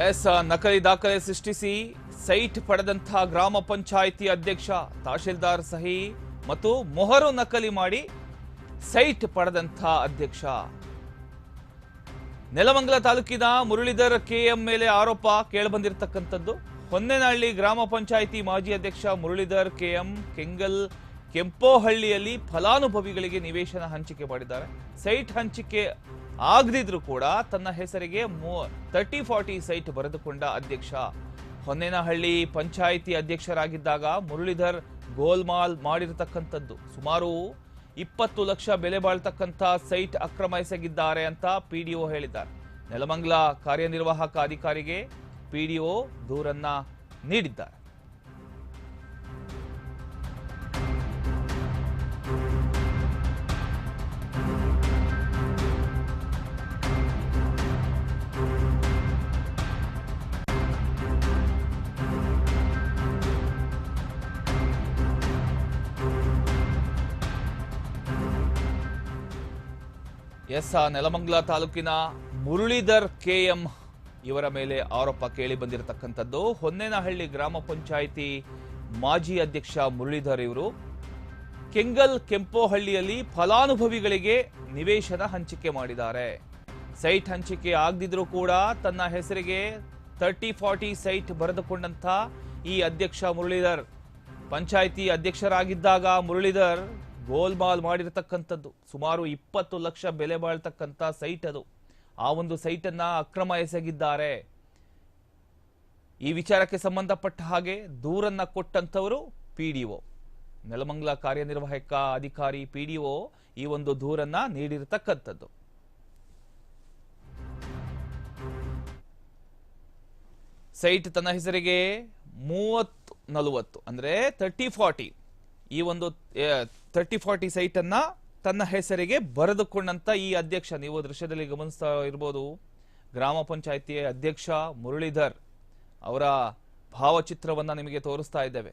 S, ನಕಲಿ ದಾಖಲೆ ಸೃಷ್ಟಿಸಿ ಸೈಟ್ ಪಡೆದಂತಹ ಗ್ರಾಮ ಪಂಚಾಯಿತಿ ಅಧ್ಯಕ್ಷ ತಹಶೀಲ್ದಾರ್ ಸಹಿ ಮತ್ತು ಮೊಹರು ನಕಲಿ ಮಾಡಿ ಸೈಟ್ ಪಡೆದಂತಹ ಅಧ್ಯಕ್ಷ. ನೆಲಮಂಗಲ ತಾಲೂಕಿನ ಮುರಳೀಧರ್ ಕೆಎಂ ಮೇಲೆ ಆರೋಪ ಕೇಳಬಂದಿರತಕ್ಕಂಥದ್ದು. ಹೊನ್ನೆನಹಳ್ಳಿ ಗ್ರಾಮ ಪಂಚಾಯಿತಿ ಮಾಜಿ ಅಧ್ಯಕ್ಷ ಮುರಳೀಧರ್ ಕೆಎಂ ಕೆಂಗಲ್ ಕೆಂಪೋಹಳ್ಳಿಯಲ್ಲಿ ಫಲಾನುಭವಿಗಳಿಗೆ ನಿವೇಶನ ಹಂಚಿಕೆ ಮಾಡಿದ್ದಾರೆ. ಸೈಟ್ ಹಂಚಿಕೆ ಆಗದಿದ್ರು ಕೂಡ ತನ್ನ ಹೆಸರಿಗೆ ತರ್ಟಿ ಫಾರ್ಟಿ ಸೈಟ್ ಬರೆದುಕೊಂಡ ಅಧ್ಯಕ್ಷ. ಹೊನ್ನೇನಹಳ್ಳಿ ಪಂಚಾಯಿತಿ ಅಧ್ಯಕ್ಷರಾಗಿದ್ದಾಗ ಮುರಳೀಧರ್ ಗೋಲ್ಮಾಲ್ ಮಾಡಿರತಕ್ಕಂಥದ್ದು. ಸುಮಾರು ಇಪ್ಪತ್ತು ಲಕ್ಷ ಬೆಲೆ ಬಾಳ್ತಕ್ಕಂಥ ಸೈಟ್ ಅಕ್ರಮ ಎಸಗಿದ್ದಾರೆ ಅಂತ ಪಿ ಡಿ ಒ ಹೇಳಿದ್ದಾರೆ. ನೆಲಮಂಗ್ಲ ಕಾರ್ಯನಿರ್ವಾಹಕ ಅಧಿಕಾರಿಗೆ ಪಿ ಡಿ ಒ ದೂರನ್ನ ನೀಡಿದ್ದಾರೆ. ಎಸ್ ನೆಲಮಂಗಲ ತಾಲೂಕಿನ ಮುರಳೀಧರ್ ಕೆಎಂ ಇವರ ಮೇಲೆ ಆರೋಪ ಕೇಳಿ ಬಂದಿರತಕ್ಕಂಥದ್ದು. ಹೊನ್ನೇನಹಳ್ಳಿ ಗ್ರಾಮ ಪಂಚಾಯಿತಿ ಮಾಜಿ ಅಧ್ಯಕ್ಷ ಮುರಳೀಧರ್ ಇವರು. ಕೆಂಗಲ್ ಕೆಂಪೋಹಳ್ಳಿಯಲ್ಲಿ ಫಲಾನುಭವಿಗಳಿಗೆ ನಿವೇಶನ ಹಂಚಿಕೆ ಮಾಡಿದ್ದಾರೆ. ಸೈಟ್ ಹಂಚಿಕೆ ಆಗದಿದ್ರೂ ಕೂಡ ತನ್ನ ಹೆಸರಿಗೆ ತರ್ಟಿ ಫಾರ್ಟಿ ಸೈಟ್ ಬರೆದುಕೊಂಡಂಥ ಈ ಅಧ್ಯಕ್ಷ ಮುರಳೀಧರ್. ಪಂಚಾಯಿತಿ ಅಧ್ಯಕ್ಷರಾಗಿದ್ದಾಗ ಮುರಳೀಧರ್ ಗೋಲ್ಮಾಲ್ ಮಾಡಿರತಕ್ಕಂಥದ್ದು. ಸುಮಾರು ಇಪ್ಪತ್ತು ಲಕ್ಷ ಬೆಲೆ ಬಾಳ್ತಕ್ಕಂಥ ಸೈಟ್ ಅದು. ಆ ಒಂದು ಸೈಟನ್ನು ಅಕ್ರಮ ಎಸಗಿದ್ದಾರೆ. ಈ ವಿಚಾರಕ್ಕೆ ಸಂಬಂಧಪಟ್ಟ ಹಾಗೆ ದೂರನ್ನ ಕೊಟ್ಟಂತವರು ಒ. ನೆಲಮಂಗ್ಲ ಕಾರ್ಯನಿರ್ವಾಹಕ ಅಧಿಕಾರಿ ಪಿಡಿಒ ಈ ಒಂದು ದೂರನ್ನ ನೀಡಿರತಕ್ಕಂಥದ್ದು. ಸೈಟ್ ತನ್ನ ಹೆಸರಿಗೆ ಮೂವತ್ತು ನಲವತ್ತು, ಅಂದ್ರೆ ತರ್ಟಿ ಫಾರ್ಟಿ ಈ ಒಂದು ತರ್ಟಿ ಫಾರ್ಟಿ ಸೈಟ್ ಅನ್ನ ತನ್ನ ಹೆಸರಿಗೆ ಬರೆದುಕೊಂಡಂತ ಈ ಅಧ್ಯಕ್ಷ. ನೀವು ದೃಶ್ಯದಲ್ಲಿ ಗಮನಿಸ್ತಾ ಇರ್ಬೋದು, ಗ್ರಾಮ ಪಂಚಾಯಿತಿಯ ಅಧ್ಯಕ್ಷ ಮುರಳೀಧರ್ ಅವರ ಭಾವಚಿತ್ರವನ್ನ ನಿಮಗೆ ತೋರಿಸ್ತಾ ಇದ್ದೇವೆ.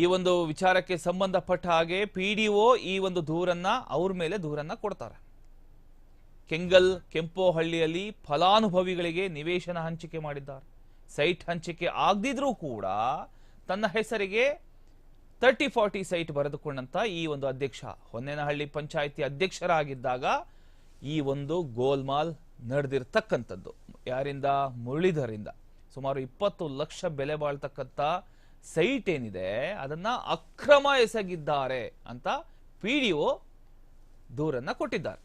ಈ ಒಂದು ವಿಚಾರಕ್ಕೆ ಸಂಬಂಧಪಟ್ಟ ಹಾಗೆ ಪಿ ಡಿ ಒ ಈ ಒಂದು ದೂರನ್ನ, ಅವ್ರ ಮೇಲೆ ದೂರನ್ನ ಕೊಡ್ತಾರೆ. ಕೆಂಗಲ್, ಕೆಂಪೋಹಳ್ಳಿಯಲ್ಲಿ ಫಲಾನುಭವಿಗಳಿಗೆ ನಿವೇಶನ ಹಂಚಿಕೆ ಮಾಡಿದ್ದಾರೆ. ಸೈಟ್ ಹಂಚಿಕೆ ಆಗದಿದ್ರೂ ಕೂಡ ತನ್ನ ಹೆಸರಿಗೆ ತರ್ಟಿ ಫಾರ್ಟಿ ಸೈಟ್ ಬರೆದುಕೊಂಡಂತ ಈ ಒಂದು ಅಧ್ಯಕ್ಷ. ಹೊನ್ನೇನಹಳ್ಳಿ ಪಂಚಾಯಿತಿ ಅಧ್ಯಕ್ಷರಾಗಿದ್ದಾಗ ಈ ಒಂದು ಗೋಲ್ಮಾಲ್ ನಡೆದಿರ್ತಕ್ಕಂಥದ್ದು. ಯಾರಿಂದ? ಮುರಳೀಧರಿಂದ. ಸುಮಾರು ಇಪ್ಪತ್ತು ಲಕ್ಷ ಬೆಲೆ ಬಾಳ್ತಕ್ಕಂಥ ಸೈಟ್ ಏನಿದೆ, ಅದನ್ನ ಅಕ್ರಮ ಎಸಗಿದ್ದಾರೆ ಅಂತ ಪಿಡಿಒ ದೂರನ್ನ ಕೊಟ್ಟಿದ್ದಾರೆ.